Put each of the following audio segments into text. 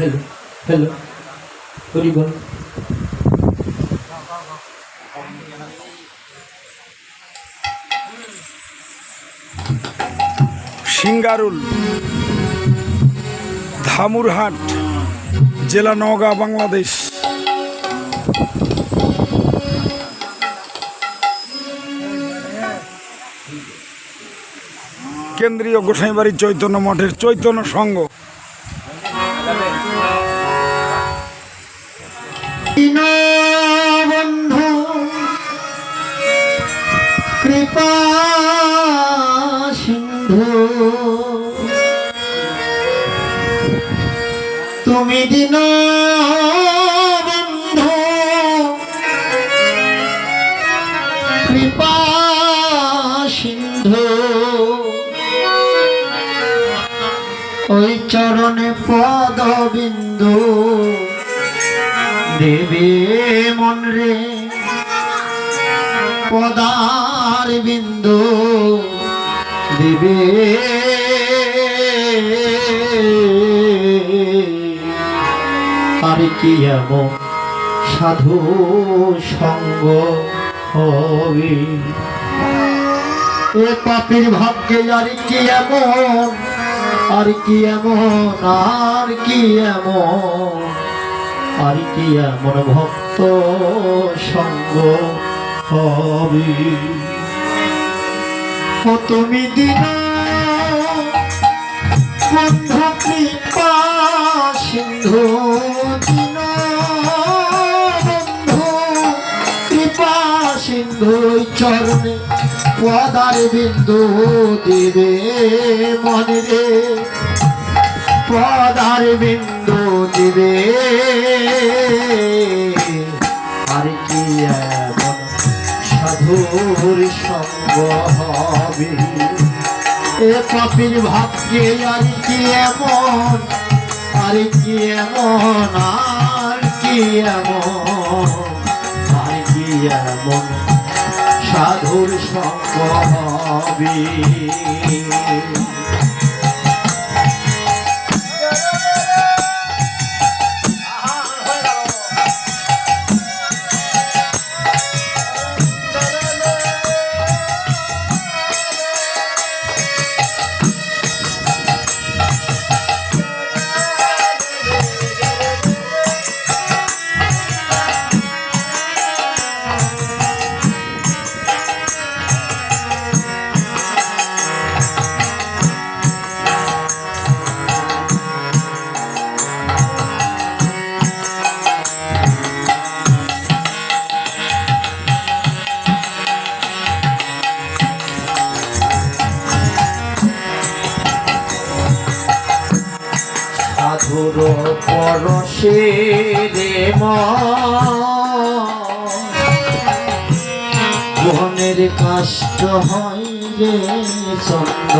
Hello hello Hari বল সিঙ্গারুল ধামুরহাট জেলা নওগাঁ বাংলাদেশ কেন্দ্রীয় গোসাইবাড়ি চৈতন্য মঠের চৈতন্য সংঘ বন্ধু কৃপা সিন্ধু। তুমি দিন বন্ধু কৃপা সিন্ধু। ওই চরণে পদবিন্দু। দেবে মন রে। পদার বিন্দু দেবে। আর কি এমন সাধু সঙ্গ হবে? এ পাপের ভাবকে আর কি এমন? আর কি এমন? আর কি এমন? আর কি এমন ভক্ত সঙ্গ হবে। ও তুমি দিন সিন্ধু দিন কৃপা সিন্ধু চরণে পদার বিন্দু দেবে মনে। রে পদার বিন্দু দিবে। আর কি সাধুর সঙ্গ হবে? এ পাপির ভাবকে আর কি এমন? আর কি এমন? আর কি এমন? আর কি এমন সাধুর সঙ্গ হবে? সাধুর পরশে রে মনের কাষ্ট হয় রে চন্দ্র।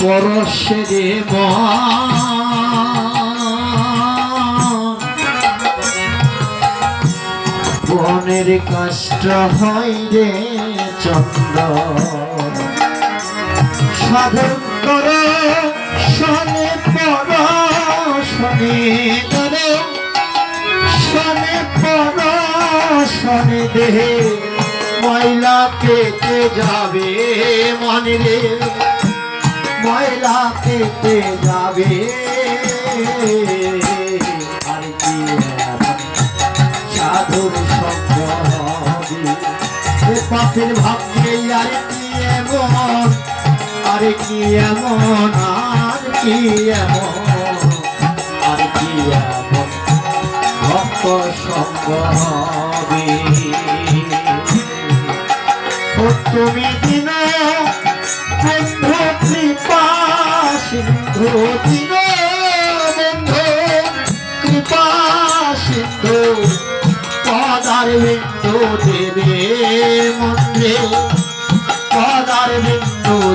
পরশে রে বনের কষ্ট হয় রে চন্দ্র। সাধন কর, শনে পর শনে শনে পর শনে দেহে। ময়লা পেতে যাবে মনে রে। ময়লা পেতে যাবে। পাপের ভাবকে আর কি এমন? আর কি এমন? আর কি এমন? আর কি ভক্ত সঙ্গ তুমি দিন বন্ধু, কৃপা সিন্ধু দিন বন্ধু কৃপা সিন্ধু, পদার বিন্দু দেবে।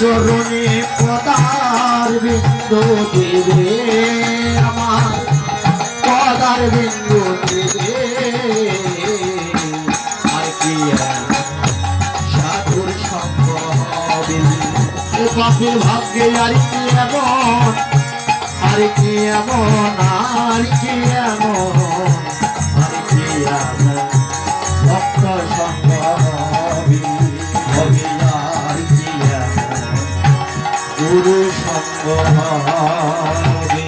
চরণে পদার বিন্দু দেবে আমার। পদার বিন্দু দেবে। সাধুর সঙ্গ ভাগ্যে আর কি এমন? আর কি এমন? আর কি এমন? গুরু সঙ্গ হবে